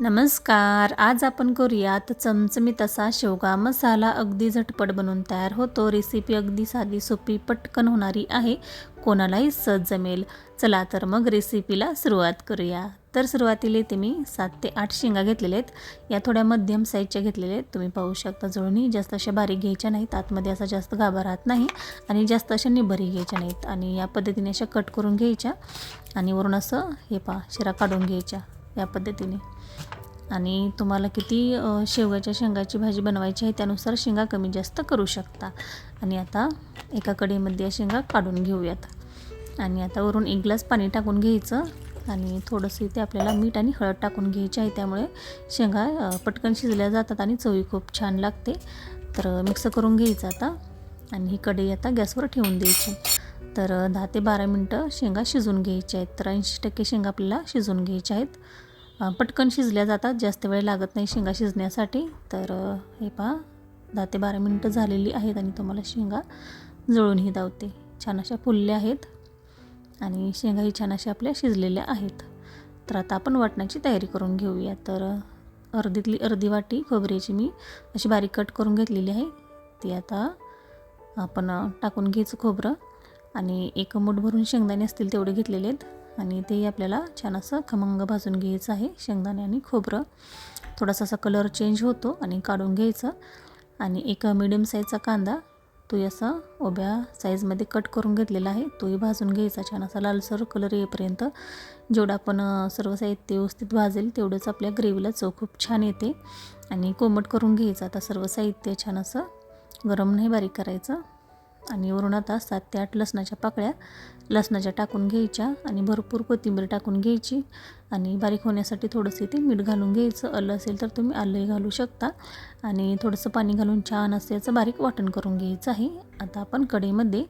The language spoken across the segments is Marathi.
नमस्कार आज आपण करूयात चमचमीत असा शेवगा मसाला अगदी झटपट बनवून तयार होतो. रेसिपी अगदी साधी सोपी पटकन होणारी आहे. कोणालाही सहज जमेल. चला तर मग रेसिपीला सुरुवात करूया. तर सुरुवातीला इथे मी सात ते आठ शेंगा घेतलेल्या आहेत. या थोड्या मध्यम साईजच्या घेतलेल्या आहेत. तुम्ही पाहू शकता जुळणी. जास्त अशा बारीक घ्यायच्या नाहीत. आतमध्ये असा जास्त गाभा राहत नाही. आणि जास्त अशा निभरी घ्यायच्या नाहीत. आणि या पद्धतीने अशा कट करून घ्यायच्या. आणि वरून असं हे पा शिरा काढून घ्यायच्या. या पद्धतीने. आणि तुम्हाला किती शेवग्याच्या शेंगाची भाजी बनवायची आहे त्यानुसार शेंगा कमी जास्त करू शकता. आणि आता एका कढईमध्ये या शेंगा काढून घेऊयात. आणि आता वरून एक ग्लास पाणी टाकून घ्यायचं आणि थोडंसं इथे आपल्याला मीठ आणि हळद टाकून घ्यायची आहे. त्यामुळे शेंगा पटकन शिजल्या जातात आणि चवी खूप छान लागते. तर मिक्स करून घ्यायचं आता. आणि ही कढई आता गॅसवर ठेवून द्यायची. तर दहा ते बारा मिनटं शेंगा शिजून घ्यायच्या आहेत. तर ऐंशी टक्के शेंगा आपल्याला शिजून घ्यायच्या आहेत. पटकन शिजल्या जातात. जास्त वेळ लागत नाही शेंगा शिजण्यासाठी. तर हे पहा. दहा ते बारा मिनटं झालेली आहेत आणि तुम्हाला शेंगा जळूनही धावते. छान अशा फुलल्या आहेत आणि शेंगाही छान अशा आपल्या शिजलेल्या आहेत. तर आता आपण वाटण्याची तयारी करून घेऊया. तर अर्धीतली अर्धी वाटी खोबऱ्याची मी अशी बारीक कट करून घेतलेली आहे. ती आता आपण टाकून घ्यायचं खोबरं आणि एक मूठ भरून शेंगदाणे असतील तेवढे घेतलेले आहेत. आणि तेही आपल्याला छान असं खमंग भाजून घ्यायचं आहे शेंगदाणे आणि खोबरं. थोडासा असा कलर चेंज होतो आणि काढून घ्यायचं. आणि एक मिडियम साईजचा कांदा तोही असा उभ्या साईजमध्ये कट करून घेतलेला आहे. तोही भाजून घ्यायचा छान असा लालसर कलर येईपर्यंत. जेवढं आपण सर्व साहित्य व्यवस्थित भाजेल तेवढंच आपल्या ग्रेव्हीला चव खूप छान येते. आणि कोमट करून घ्यायचं. आता सर्व साहित्य छान असं गरम नाही बारीक करायचं. आणि वरून आता सात ते आठ लसणाच्या पाकळ्या. लसणाच्या टाकून घ्यायच्या आणि भरपूर कोथिंबीर टाकून घ्यायची आणि बारीक होण्यासाठी थोडंसं इथे मीठ घालून घ्यायचं. आलं असेल तर तुम्ही आलंही घालू शकता आणि थोडंसं पाणी घालून छान असं याचं बारीक वाटण करून घ्यायचं आहे. आता आपण कढईमध्ये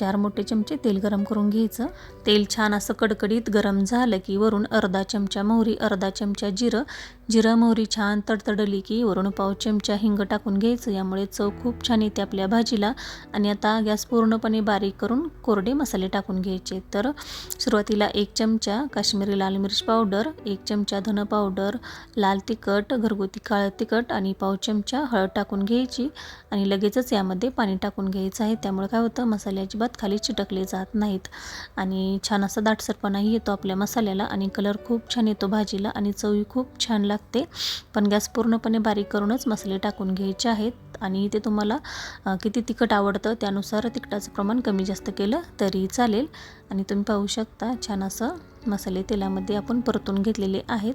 चार मोठे चमचे तेल गरम करून घ्यायचं. तेल छान असं कडकडीत गरम झालं की वरून अर्धा चमचा मोहरी अर्धा चमचा जिरं. जिरं मोहरी छान तडतडली की वरून पाव चमचा हिंग टाकून घ्यायचं. यामुळे चव खूप छान येते आपल्या भाजीला. आणि आता गॅस पूर्णपणे बारीक करून कोरडे मसाले टाकून घ्यायचे. तर सुरुवातीला एक चमचा काश्मीरी लाल मिरच पावडर एक चमचा धन पावडर लाल तिखट घरगुती काळं तिखट आणि पाव चमचा हळद टाकून घ्यायची. आणि लगेचच यामध्ये पाणी टाकून घ्यायचं आहे. त्यामुळे काय होतं? मसाले अजिबात खाली चिटकले जात नाहीत. आणि छान असा दाटसरपणाही येतो आपल्या मसाल्याला आणि कलर खूप छान येतो भाजीला आणि चवही खूप छान लागते. पण गॅस पूर्णपणे बारीक करूनच मसाले टाकून घ्यायचे आहेत. आणि ते तुम्हाला किती तिखट आवडतं त्यानुसार तिखटाचं प्रमाण कमी जास्त केलं तरी चालेल. आणि तुम्ही पाहू शकता छान असं मसाले तेलामध्ये आपण परतून घेतलेले आहेत.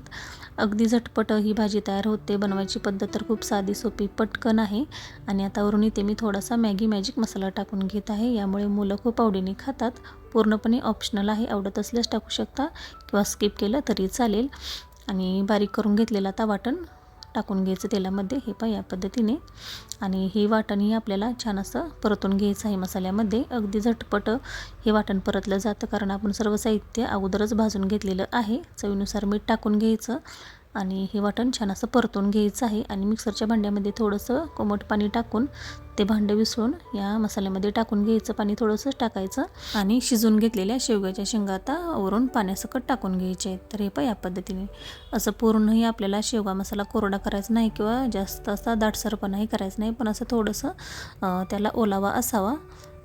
अगदी झटपट ही भाजी तयार होते. बनवायची पद्धत तर खूप साधी सोपी पटकन आहे. आणि आता वरून इथे मी थोडासा मॅगी मॅजिक मसाला टाकून घेत आहे. यामुळे मुलं खूप आवडीने खातात. पूर्णपणे ऑप्शनल आहे. आवडत असल्यास टाकू शकता किंवा स्किप केलं तरी चालेल. आणि बारीक करून घेतलेला आता वाटण टाकून घ्यायचं तेलामध्ये हे पहा या पद्धतीने. आणि हे वाटणही आपल्याला छान असं परतून घ्यायचं आहे मसाल्यामध्ये. अगदी झटपट हे वाटण परतलं जातं कारण आपण सर्व साहित्य अगोदरच भाजून घेतलेलं आहे. चवीनुसार मीठ टाकून घ्यायचं. आणि हे वाटण छान असं परतून घ्यायचं आहे आणि मिक्सरच्या भांड्यामध्ये थोडंसं कोमट पाणी टाकून ते भांडं विसळून या मसाल्यामध्ये टाकून घ्यायचं पाणी थोडंसं टाकायचं आणि शिजून घेतलेल्या शेवग्याच्या शेंगा आता वरून पाण्यासकट टाकून घ्यायचे आहेत. तर हे पण या पद्धतीने. असं पूर्णही आपल्याला शेवगा मसाला कोरडा करायचा नाही किंवा जास्त असा दाटसरपणाही करायचं नाही पण असं थोडंसं त्याला ओलावा असावा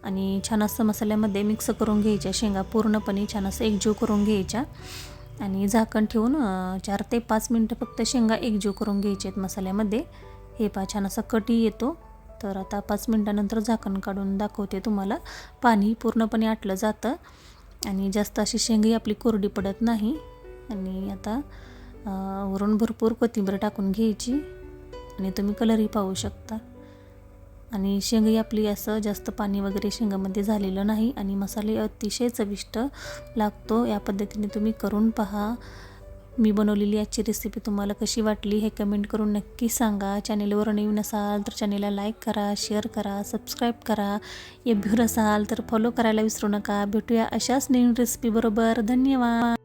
आणि छान असं मसाल्यामध्ये मिक्स करून घ्यायच्या शेंगा पूर्णपणे छान असं एकजीव करून घ्यायच्या. आणि झाकण ठेवून चार ते पाच मिनटं फक्त शेंगा एकजीव करून घ्यायचे आहेत मसाल्यामध्ये. हे पा छान असा कटी येतो. तर आता पाच मिनटानंतर झाकण काढून दाखवते तुम्हाला. पाणी पूर्णपणे आटलं जातं. आणि जास्त अशी शेंगही आपली कोरडी पडत नाही. आणि आता वरून भरपूर कोथिंबीर टाकून घ्यायची. आणि तुम्ही कलरही पाहू शकता. आणि शेंगही आपली असं जास्त पाणी वगैरे शेंगामध्ये झालेलं नाही आणि मसाले अतिशय चविष्ट लागतो. या पद्धतीने तुम्ही करून पहा. मी बनवलेली आजची रेसिपी तुम्हाला कशी वाटली हे कमेंट करून नक्की सांगा. चॅनेलवर नवीन असाल तर चॅनेलला लाईक करा शेअर करा सबस्क्राईब करा. एभ्यूर असाल तर फॉलो करायला विसरू नका. भेटूया अशाच नवीन रेसिपीबरोबर धन्यवाद.